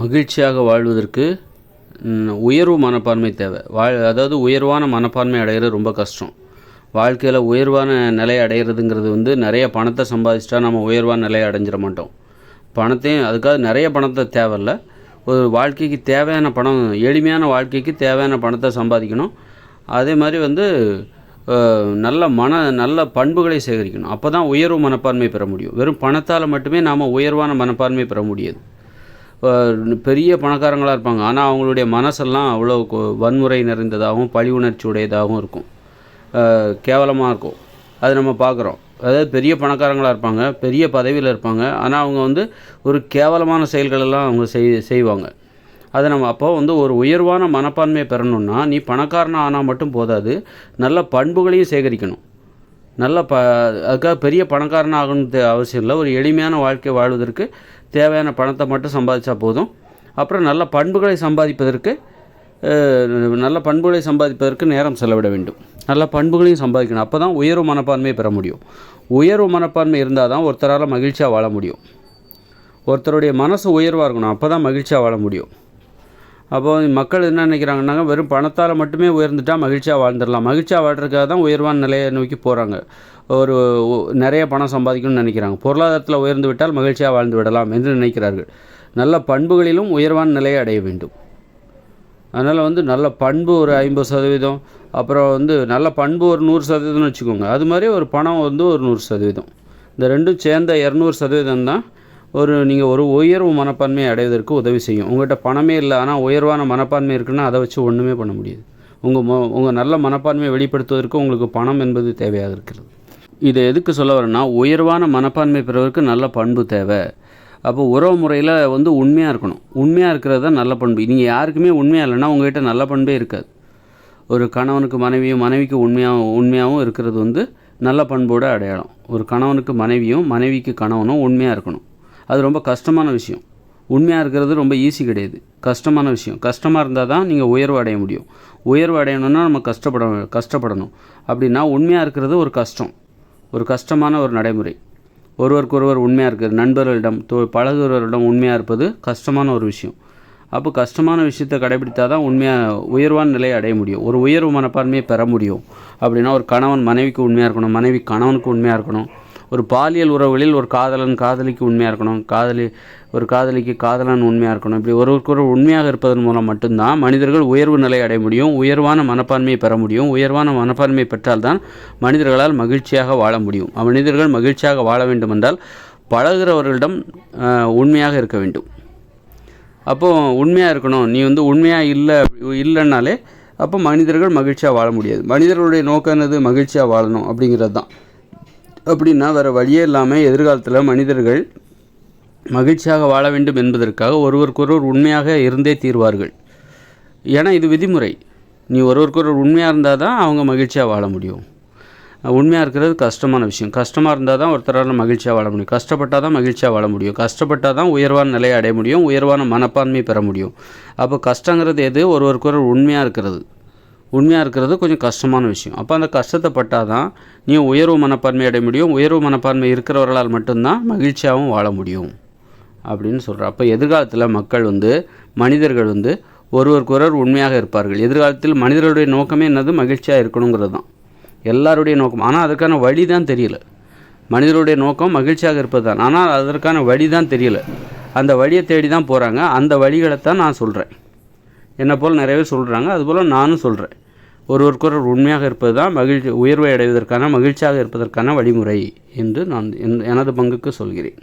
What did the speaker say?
மகிழ்ச்சியாக வாழ்வதற்கு உயர்வு மனப்பான்மை தேவை. வாழ் அதாவது உயர்வான மனப்பான்மை அடைகிறது ரொம்ப கஷ்டம். வாழ்க்கையில் உயர்வான நிலை அடைகிறதுங்கிறது வந்து நிறைய பணத்தை சம்பாதிச்சிட்டா நம்ம உயர்வான நிலையை அடைஞ்சிட மாட்டோம். பணத்தையும் அதுக்காக நிறைய பணத்தை தேவையில்ல. ஒரு வாழ்க்கைக்கு தேவையான பணம் எளிமையான வாழ்க்கைக்கு தேவையான பணத்தை சம்பாதிக்கணும். அதே மாதிரி வந்து நல்ல மன நல்ல பண்புகளை சேகரிக்கணும். அப்போ தான் உயர்வு மனப்பான்மை பெற முடியும். வெறும் பணத்தால் மட்டுமே நாம் உயர்வான மனப்பான்மை பெற முடியாது. பெரிய பணக்காரங்களாக இருப்பாங்க. ஆனால் அவங்களுடைய மனசெல்லாம் அவ்வளோ வன்முறை நிறைந்ததாகவும் பழி உணர்ச்சி உடையதாகவும் இருக்கும் கேவலமாக இருக்கும். அது நம்ம பார்க்குறோம் அதாவது பெரிய பணக்காரங்களாக இருப்பாங்க பெரிய பதவியில் இருப்பாங்க. ஆனால் அவங்க வந்து ஒரு கேவலமான செயல்களெல்லாம் அவங்க செய் செய்வாங்க. அதை நம்ம அப்போ வந்து ஒரு உயர்வான மனப்பான்மையை பெறணும்னா நீ பணக்காரனாக ஆனால் மட்டும் போதாது. நல்ல பண்புகளையும் சேகரிக்கணும். நல்ல ப அதுக்காக பெரிய பணக்காரன் ஆகணும்னு அவசியம் இல்லை. ஒரு எளிமையான வாழ்க்கை வாழ்வதற்கு தேவையான பணத்தை மட்டும் சம்பாதிச்சா போதும். அப்புறம் நல்ல பண்புகளை சம்பாதிப்பதற்கு நல்ல பண்புகளை சம்பாதிப்பதற்கு நேரம் செலவிட வேண்டும். நல்ல பண்புகளையும் சம்பாதிக்கணும். அப்போ தான் உயர்வு மனப்பான்மையை பெற முடியும். உயர்வு மனப்பான்மை இருந்தால் தான் ஒருத்தரால் மகிழ்ச்சியாக வாழ முடியும். ஒருத்தருடைய மனசு உயர்வாக இருக்கணும். அப்போ தான் மகிழ்ச்சியாக வாழ முடியும். அப்போ மக்கள் என்ன நினைக்கிறாங்கன்னா வெறும் பணத்தால் மட்டுமே உயர்ந்துட்டால் மகிழ்ச்சியாக வாழ்ந்துடலாம். மகிழ்ச்சியாக வாழ்றதுக்காக தான் உயர்வான நிலையை நோக்கி போகிறாங்க ஒரு நிறைய பணம் சம்பாதிக்கணும்னு நினைக்கிறாங்க. பொருளாதாரத்தில் உயர்ந்து விட்டால் மகிழ்ச்சியாக வாழ்ந்து விடலாம் என்று நினைக்கிறார்கள். நல்ல பண்புகளிலும் உயர்வான நிலையை அடைய வேண்டும். அதனால் வந்து நல்ல பண்பு ஒரு ஐம்பது சதவீதம் அப்புறம் வந்து நல்ல பண்பு ஒரு நூறு சதவீதம்னு வச்சுக்கோங்க. அது மாதிரி ஒரு பணம் வந்து ஒரு நூறு சதவீதம். இந்த ரெண்டும் சேர்ந்த இரநூறு சதவீதம் தான் ஒரு நீங்கள் ஒரு உயர்வு மனப்பான்மையை அடைவதற்கு உதவி செய்யும். உங்கள்கிட்ட பணமே இல்லை ஆனால் உயர்வான மனப்பான்மை இருக்குன்னா அதை வச்சு ஒன்றுமே பண்ண முடியாது. உங்கள் மொ உங்கள் நல்ல மனப்பான்மையை வெளிப்படுத்துவதற்கு உங்களுக்கு பணம் என்பது தேவையாக இருக்கிறது. இதை எதுக்கு சொல்ல வரேன்னா உயர்வான மனப்பான்மை பெறுவதற்கு நல்ல பண்பு தேவை. அப்போ உறவு முறையில் வந்து உண்மையாக இருக்கணும். உண்மையாக இருக்கிறது தான் நல்ல பண்பு. நீங்கள் யாருக்குமே உண்மையாக இல்லைன்னா உங்ககிட்ட நல்ல பண்பே இருக்காது. ஒரு கணவனுக்கு மனைவியும் மனைவிக்கு உண்மையாகவும் உண்மையாகவும் இருக்கிறது வந்து நல்ல பண்போட அடையாளம். ஒரு கணவனுக்கு மனைவியும் மனைவிக்கு கணவனும் உண்மையாக இருக்கணும். அது ரொம்ப கஷ்டமான விஷயம். உண்மையாக இருக்கிறது ரொம்ப ஈஸி கிடையாது. கஷ்டமான விஷயம். கஷ்டமாக இருந்தால் தான் நீங்கள் உயர்வு அடைய முடியும். உயர்வு அடையணும்னா நம்ம கஷ்டப்பட கஷ்டப்படணும். அப்படின்னா உண்மையாக இருக்கிறது ஒரு கஷ்டம். ஒரு கஷ்டமான ஒரு நடைமுறை. ஒருவருக்கொருவர் உண்மையாக இருக்கிறது. நண்பர்களிடம் தொ பழகுறவர்களிடம் உண்மையாக இருப்பது கஷ்டமான ஒரு விஷயம். அப்போ கஷ்டமான விஷயத்தை கடைபிடித்தா தான் உண்மையாக உயர்வான நிலையை அடைய முடியும். ஒரு உயர்வு மனப்பான்மையை பெற முடியும். அப்படின்னா ஒரு கணவன் மனைவிக்கு உண்மையாக இருக்கணும். மனைவி கணவனுக்கு உண்மையாக இருக்கணும். ஒரு பாலியல் உறவுகளில் ஒரு காதலன் காதலிக்கு உண்மையாக இருக்கணும் காதலி ஒரு காதலிக்கு காதலன் உண்மையாக இருக்கணும். இப்படி ஒருவருக்கொருவர் உண்மையாக இருப்பதன் மூலம் மட்டும்தான் மனிதர்கள் உயர்வு நிலை அடைய முடியும் உயர்வான மனப்பான்மையை பெற முடியும் உயர்வான மனப்பான்மையை பெற்றால்தான் மனிதர்களால் மகிழ்ச்சியாக வாழ முடியும். மனிதர்கள் மகிழ்ச்சியாக வாழ வேண்டுமென்றால் பழகுறவர்களிடம் உண்மையாக இருக்க வேண்டும். அப்போ உண்மையாக இருக்கணும். நீ வந்து உண்மையாக இல்லை இல்லைன்னாலே அப்போ மனிதர்கள் மகிழ்ச்சியாக வாழ முடியாது. மனிதர்களுடைய நோக்கம் என்னது? மகிழ்ச்சியாக வாழணும் அப்படிங்கிறது தான் அப்படின்னா வேறு வழியே இல்லாமல் எதிர்காலத்தில் மனிதர்கள் மகிழ்ச்சியாக வாழ வேண்டும் என்பதற்காக ஒருவருக்கொருவர் உண்மையாக இருந்தே தீர்வார்கள். ஏன்னா இது விதிமுறை. நீ ஒருவருக்கொருவர் உண்மையாக இருந்தால் தான் அவங்க மகிழ்ச்சியாக வாழ முடியும். உண்மையாக இருக்கிறது கஷ்டமான விஷயம். கஷ்டமாக இருந்தால் தான் ஒருத்தரால் மகிழ்ச்சியாக வாழ முடியும். கஷ்டப்பட்டால் தான் மகிழ்ச்சியாக வாழ முடியும். கஷ்டப்பட்டால் தான் உயர்வான நிலையை அடைய முடியும். உயர்வான மனப்பான்மை பெற முடியும். அப்போ கஷ்டங்கிறது எது? ஒருவருக்கொருவர் உண்மையாக இருக்கிறது. உண்மையாக இருக்கிறது கொஞ்சம் கஷ்டமான விஷயம். அப்போ அந்த கஷ்டத்தை பட்டால் தான் நீ உயர்வு மனப்பான்மை அடைய முடியும். உயர்வு மனப்பான்மை இருக்கிறவர்களால் மட்டும்தான் மகிழ்ச்சியாகவும் வாழ முடியும். அப்படின்னு சொல்கிறார் அப்போ எதிர்காலத்தில் மக்கள் வந்து மனிதர்கள் வந்து ஒருவருக்கொருவர் உண்மையாக இருப்பார்கள். எதிர்காலத்தில் மனிதர்களுடைய நோக்கமே என்னது? மகிழ்ச்சியாக இருக்கணுங்கிறது தான் எல்லாருடைய நோக்கம். ஆனால் அதற்கான வழி தான் தெரியல. மனிதருடைய நோக்கம் மகிழ்ச்சியாக இருப்பது தான் ஆனால் அதற்கான வழி தான் தெரியல. அந்த வழியை தேடி தான் போகிறாங்க அந்த வழிகளை தான் நான் சொல்கிறேன் என்னை போல் நிறைய பேர் சொல்கிறாங்க அதுபோல் நானும் சொல்கிறேன் ஒருவருக்கொருவர் உண்மையாக இருப்பது தான் மகிழ்ச்சி உயர்வை அடைவதற்கான மகிழ்ச்சியாக இருப்பதற்கான வழிமுறை என்று நான் என் எனது பங்குக்கு சொல்கிறேன்.